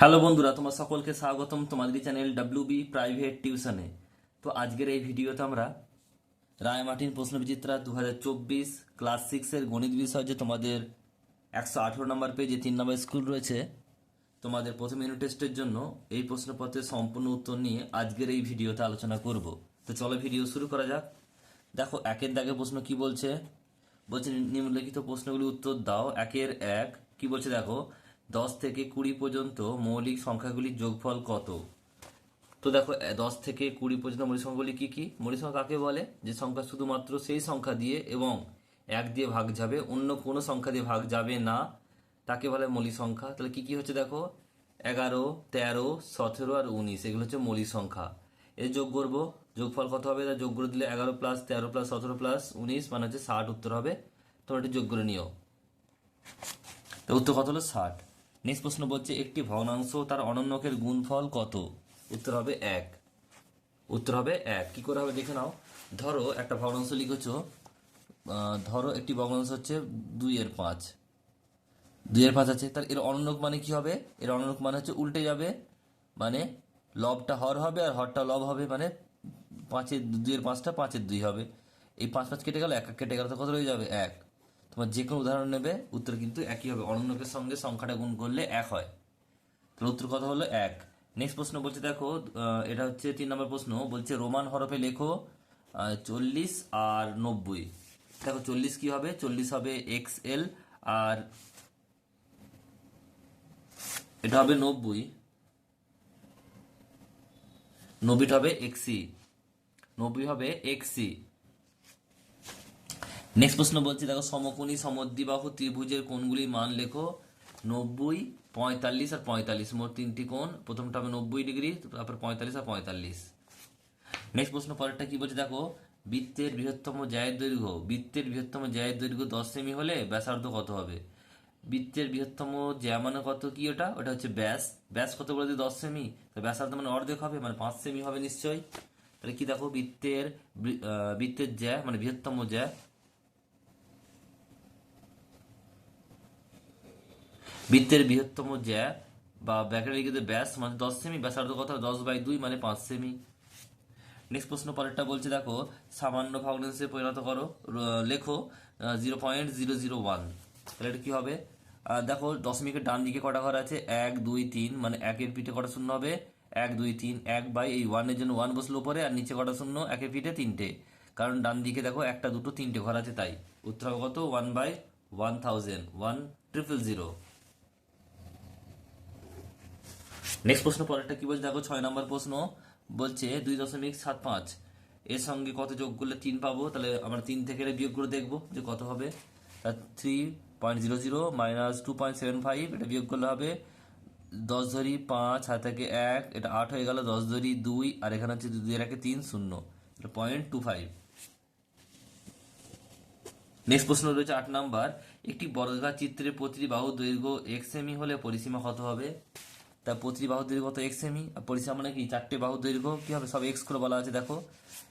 Hello বন্ধুরা, তোমার সকলকে স্বাগতম তোমাদের চ্যানেল ডাব্লিউ বি প্রাইভেট টিউশনে তো আজকের এই ভিডিওতে আমরা রায় মার্টিন প্রশ্ন বিচিত্রা দু ক্লাস সিক্সের গণিত বিষয় যে তোমাদের একশো আঠেরো নম্বর পেজে তিন নম্বর স্কুল রয়েছে, তোমাদের প্রথম ইউনিট টেস্টের জন্য এই প্রশ্নপত্রের সম্পূর্ণ উত্তর নিয়ে আজকের এই ভিডিওতে আলোচনা করব। তো চলো ভিডিও শুরু করা যাক। দেখো, একের দাগে প্রশ্ন কি বলছে? বলছে, নিম্নলিখিত প্রশ্নগুলি উত্তর দাও। একের এক, কি বলছে দেখো? দশ থেকে কুড়ি পর্যন্ত মৌলিক সংখ্যাগুলির যোগফল কত? তো দেখো দশ থেকে কুড়ি পর্যন্ত মৌলিক সংখ্যাগুলি কি কি? মৌলিক সংখ্যা কাকে বলে? যে সংখ্যা শুধুমাত্র সেই সংখ্যা দিয়ে এবং এক দিয়ে ভাগ যাবে, অন্য কোনো সংখ্যা দিয়ে ভাগ যাবে না। তাকে বলে মৌলিক সংখ্যা। তাহলে কি কি হচ্ছে দেখো? এগারো, তেরো, সতেরো আর উনিশ, এগুলো হচ্ছে মৌলিক সংখ্যা। এর যোগ করব। যোগফল কত হবে? তা যোগ করে দিলে এগারো প্লাস তেরো প্লাস সতেরো প্লাস উনিশ মানে হচ্ছে ষাট উত্তর হবে। তোমরা একটু যোগ করে নিও। তো উত্তর কত হলো? ষাট। নেক্সট প্রশ্ন বলছে, একটি ভগ্নাংশ তার অনন্যকের গুণফল কত? উত্তর হবে এক। উত্তর হবে এক। কি করে হবে দেখে নাও। ধরো একটা ভগ্নাংশ লিখেছো ধরো একটি ভগ্নাংশ হচ্ছে দুই এর পাঁচ। দুই এর পাঁচ আছে, তার এর অনন্যক মানে কি হবে? এর অনন্যক মানে হচ্ছে উল্টে যাবে মানে লবটা হর হবে আর হরটা লব হবে মানে পাঁচের, দুইয়ের পাঁচটা পাঁচের দুই হবে। এই পাঁচ পাঁচ কেটে গেল, এক এক কেটে গেল, তো কত রয়ে যাবে? এক। তোমার যে কোনো উদাহরণ নেবে, উত্তর কিন্তু একই হবে। অনন্যকের সঙ্গে সংখ্যাটা গুণ করলে এক হয়। তাহলে উত্তর কথা হলো? এক। নেক্সট প্রশ্ন বলছে, দেখো এটা হচ্ছে তিন নম্বর প্রশ্ন। বলছে, রোমান হরফে লেখো চল্লিশ আর নব্বই। দেখো, চল্লিশ কি হবে? চল্লিশ হবে এক্স এল আর এটা হবে নব্বই। নব্বইটা হবে এক্সি নব্বই হবে এক্সি নেক্সট প্রশ্ন বলছি, দেখো, সমকোণী সমদ্বিবাহু ত্রিভুজের কোণগুলির মান লেখো। নব্বই, পঁয়তাল্লিশ আর পঁয়তাল্লিশ, মোট তিনটি কোণ। প্রথমটা হবে নব্বই ডিগ্রি, তারপর পঁয়তাল্লিশ আর পঁয়তাল্লিশ। নেক্সট প্রশ্ন পরেরটা কি বলছে, দেখো? বৃত্তের বৃহত্তম জায়ের দৈর্ঘ্য। বৃত্তের বৃহত্তম জায়ের দৈর্ঘ্য দশ সেমি হলে ব্যাসার্ধ কত হবে? বৃত্তের বৃহত্তম জ্যা মানে কত কি ওটা? ওটা হচ্ছে ব্যাস। ব্যাস কত বলে দশ সেমি। তো ব্যাসার্ধ মানে অর্ধেক হবে মানে পাঁচ সেমি হবে নিশ্চয়ই। তাহলে কি দেখো? বৃত্তের বৃত্তের জ্যা মানে বৃহত্তম জ্যা বৃত্তের বৃহত্তম জ্যা বা ব্যাকের লিখিত ব্যাস মানে দশ সেমি ব্যাসার্ধ কথা দশ বাই দুই মানে পাঁচ সেমি নেক্সট প্রশ্ন পরেরটা বলছে, দেখো, সামান্য ভগ্নাংশে পরিণত করো লেখো zero point zero zero one তাহলে এটা কী হবে? দেখো, দশমিকের ডান দিকে কটা ঘর আছে? এক, দুই, তিন মানে একের পিঠে কটা শূন্য হবে? এক, দুই, তিন, এক বাই এই ওয়ানের জন্য ওয়ান বসল উপরে, আর নিচে কটা শূন্য? একের পিঠে তিনটে। কারণ ডান দিকে দেখো, একটা, দুটো, তিনটে ঘর আছে তাই। উত্তর কত? One by one thousand one triple zero next প্রশ্ন, পরেরটা কি বলছে? দেখো, ছয় নম্বর প্রশ্ন বলছে দুই দশমিক সাত পাঁচ। এর সঙ্গে কত যোগ করলে তিন পাবো? তাহলে আমরা তিন থেকে এটা বিয়োগ করে দেখব যে কত হবে। Three point zero zero minus two point seven five এটা বিয়োগ করলে হবে দশ ধরি পাঁচ হাত থেকে এক, এটা আট হয়ে গেল দশ ধরি দুই, আর এখানে হচ্ছে দুই এর একে তিন, শূন্য। এটা পয়েন্ট টু ফাইভ নেক্সট প্রশ্ন রয়েছে আট নাম্বার। একটি বর্গাকার চিত্রের প্রতিটি বাহু দৈর্ঘ্য এক্স সেমি হলে পরিসীমা কত হবে? তা প্রতিটি বাহু দৈর্ঘ্য কত? X semi. আর পরিসীমা মানে কি? চারটে বাহু দৈর্ঘ্য। কি হবে সব এক্স করে বলা আছে, দেখো।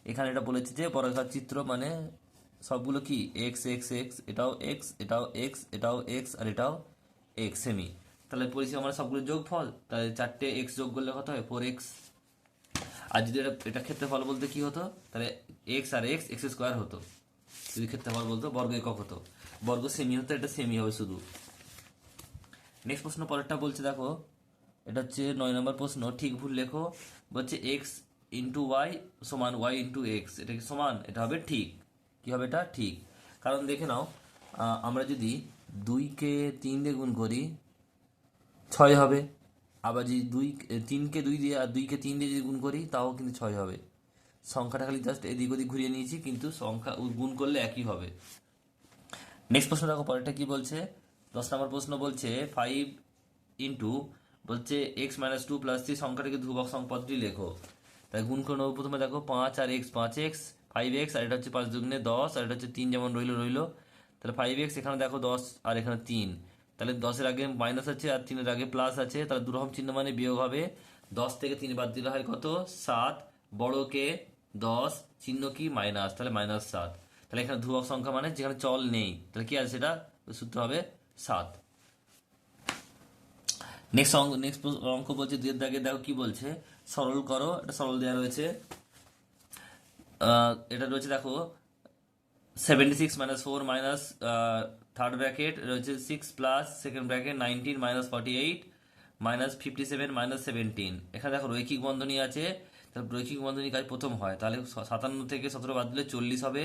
এখানে এটা বলেছে যে বর্গাকার চিত্র মানে সবগুলো কি? এক্স এক্স এক্স এটাও এক্স এটাও এক্স এটাও এক্স আর এটাও এক্স সেমি। তাহলে পরিসীমা মানে সবগুলো যোগ ফল তাহলে চারটে এক্স যোগ করলে কত হয়? ফোর এক্স আর যদি এটা এটা ক্ষেত্রফল বলতে কি হতো? তাহলে এক্স আর এক্স এক্স স্কোয়ার হতো। যদি ক্ষেত্রফল বলতো, বর্গ একক হতো। বর্গ সেমি হতো, এটা সেমি হবে শুধু। নেক্সট প্রশ্ন পরেরটা বলছে, দেখো। এটা হচ্ছে নয় নম্বর প্রশ্ন। ঠিক ভুল লেখো। বলছে এক্স ইন্টু ওয়াই সমান ওয়াই ইন্টু এক্স এটা কি সমান? এটা হবে ঠিক। কি হবে এটা? ঠিক। কারণ দেখে নাও আমরা যদি দুইকে তিন দিয়ে গুণ করি, ছয় হবে। আবার যদি দুই তিনকে দুই দিয়ে আর দুইকে তিন দিয়ে যদি গুণ করি, তাও কিন্তু ছয় হবে। সংখ্যাটা খালি জাস্ট এদিক ওদিক ঘুরিয়ে নিয়েছি, কিন্তু সংখ্যা গুণ করলে একই হবে। নেক্সট প্রশ্ন দেখো, পরেরটা কি বলছে? দশ নম্বর প্রশ্ন বলছে ফাইভ ইন্টু বলছে x minus two plus three সংখ্যাটাকে ধ্রুবক সংপদটি লেখো। তাই গুণ করে নেব প্রথমে দেখো পাঁচ আর এক্স পাঁচ এক্স ফাইভ এক্স আর এটা হচ্ছে পাঁচ দুগুণে দশ, আর এটা হচ্ছে তিন যেমন রইল রইল। তাহলে ফাইভ এক্স এখানে দেখো দশ আর এখানে তিন। তাহলে দশের আগে মাইনাস আছে আর তিনের আগে প্লাস আছে, তাহলে দুরকম চিহ্ন মানে বিয়োগ হবে। দশ থেকে তিন বাদ দিলে হয় কত? সাত। বড় কে? দশ। চিহ্ন কি? মাইনাস তাহলে মাইনাস সাত। তাহলে এখানে ধ্রুবক সংখ্যা মানে যেখানে চল নেই। তাহলে কি আছে সেটা? সূত্র হবে সাত। নেক্সট অঙ্ক নেক্সট অঙ্ক বলছে, দুয়ের দাগে দেখো কি বলছে? সরল করো এটা সরল দেওয়া রয়েছে। এটা রয়েছে, দেখো seventy six minus four minus third bracket রয়েছে six plus second bracket nineteen minus forty eight minus fifty seven minus seventeen এখানে দেখো, রৈখিক বন্ধনী আছে। তাহলে রৈখিক বন্ধনী কাজ প্রথম হয়। তাহলে সাতান্ন থেকে সতেরো বাদ দিলে চল্লিশ হবে।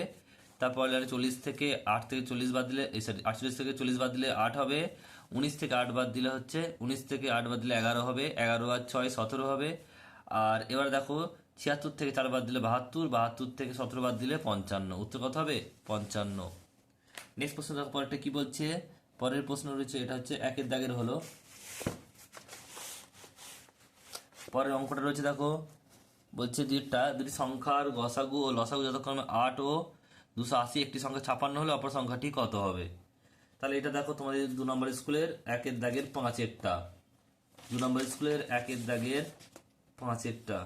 তারপর চল্লিশ থেকে আট থেকে চল্লিশ বাদ দিলে আটচল্লিশ থেকে চল্লিশ বাদ দিলে আট হবে। উনিশ থেকে আট বাদ দিলে হচ্ছে, উনিশ থেকে আট বাদ দিলে এগারো হবে, এগারো আর ছয় সতেরো হবে। আর এবার দেখো, ছিয়াত্তর থেকে চার বাদ দিলে বাহাত্তর বাহাত্তর থেকে সতেরো বাদ দিলে পঞ্চান্ন। উত্তর কত হবে? পঞ্চান্ন। নেক্সট প্রশ্ন দেখো, পরেরটা কি বলছে? পরের প্রশ্ন রয়েছে, এটা হচ্ছে একের দাগের হলো। পরের অঙ্কটা রয়েছে দেখো, বলছে দুইটা দুটি সংখ্যার গসাগু ও লসাগু যতক্ষণে আট ও দুশো আশি, একটি সংখ্যা ছাপান্ন হলে অপর সংখ্যাটি কত হবে? তাহলে এটা দেখো তোমাদের দু নম্বর স্কুলের একের দাগের পাঁচেরটা দু নম্বর স্কুলের একের দাগের পাঁচেরটা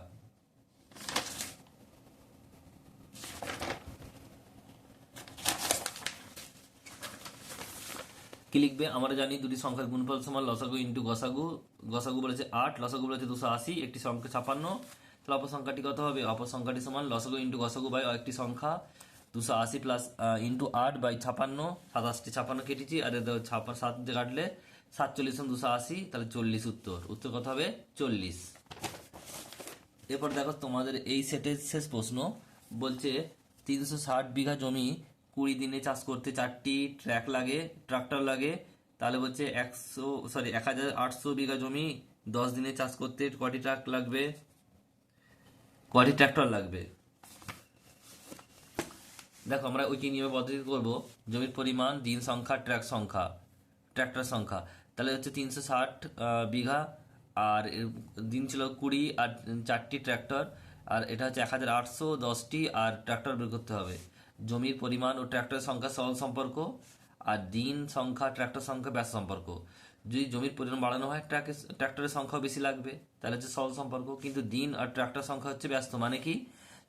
কি লিখবে? আমরা জানি দুটি সংখ্যার গুণফল সমান লসাগু ইন্টু গসাগু। গসাগু বলেছে আট, লসাগু বলেছে দুশো আশি, একটি সংখ্যা ছাপান্ন। তাহলে অপসংখ্যাটি কত হবে? অপসংখ্যাটি সমান লসাগু ইন্টু গসাগু বাই একটি সংখ্যা। দুশো আশি প্লাস ইন্টু আট বাই ছাপান্ন, সাতাশটি ছাপান্ন কেটেছি, আর ছাপা সাত দিয়ে কাটলে সাতচল্লিশ দুশো আশি, তাহলে চল্লিশ উত্তর। উত্তর কত হবে? চল্লিশ। এরপর দেখো তোমাদের এই সেটের শেষ প্রশ্ন। বলছে, তিনশো ষাট বিঘা জমি কুড়ি দিনে চাষ করতে চারটি ট্র্যাক লাগে ট্রাক্টর লাগে, তাহলে বলছে একশো সরি এক হাজার আটশো বিঘা জমি দশ দিনে চাষ করতে কটি ট্রাক লাগবে? কটি ট্র্যাক্টর লাগবে? দেখো, আমরা ওই কি নিয়মে পদ্ধতি করব, জমির পরিমাণ, দিন সংখ্যা ট্র্যাক সংখ্যা ট্র্যাক্টর সংখ্যা। তাহলে হচ্ছে তিনশো ষাট বিঘা, আর দিন ছিল কুড়ি, আর চারটি ট্র্যাক্টর আর এটা হচ্ছে এক হাজার আটশো দশটি, আর ট্র্যাক্টর বের করতে হবে। জমির পরিমাণ ও ট্র্যাক্টর সংখ্যা সরল সম্পর্ক, আর দিন সংখ্যা ট্র্যাক্টর সংখ্যা, ব্যাস সম্পর্ক। যদি জমির পরিমাণ বাড়ানো হয় ট্র্যাকের ট্র্যাক্টরের সংখ্যা বেশি লাগবে, তাহলে হচ্ছে সরল সম্পর্ক। কিন্তু দিন আর ট্র্যাক্টর সংখ্যা হচ্ছে ব্যস্ত মানে কি?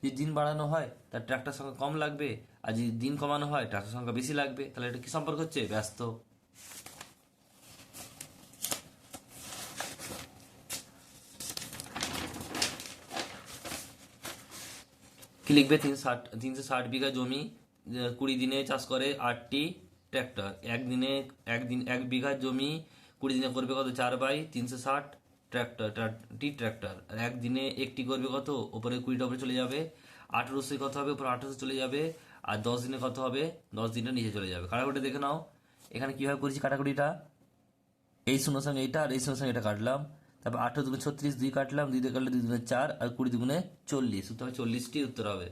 যদি দিন বাড়ানো হয়, তার ট্র্যাক্টর সংখ্যা কম লাগবে, আর যদি দিন কমানো হয় ট্র্যাক্টর সংখ্যা বেশি লাগবে, তাহলে এটা কি সম্পর্ক হচ্ছে? ব্যস্ত। কি লিখবে? তিনশো ষাট তিনশো ষাট বিঘা জমি কুড়ি দিনে চাষ করে আটটি ট্র্যাক্টর একদিনে একদিন এক বিঘা জমি কুড়ি দিনে করবে কত? চার বাই তিনশো ষাট। ট্র্যাক্টর টি ট্র্যাক্টর আর একদিনে একটি করবে কত? ওপরে কুড়িটা উপরে চলে যাবে। আঠেরোশো কত হবে? ওপরে আঠেরোশো চলে যাবে। আর দশ দিনে কত হবে? দশ দিনে নিচে চলে যাবে। কাটাকুটি দেখে নাও। এখানে কীভাবে করেছি কাটাকুটিটা এই শূন্য সঙ্গে এইটা আর এই শূন্য সঙ্গে এটা কাটলাম। তারপর আঠেরো দুগুণে ছত্রিশ, দুই কাটলাম, দুই দিয়ে কাটলে দুই দুগুণে চার, আর কুড়ি দুগুণে চল্লিশ। হবে চল্লিশটি উত্তর হবে।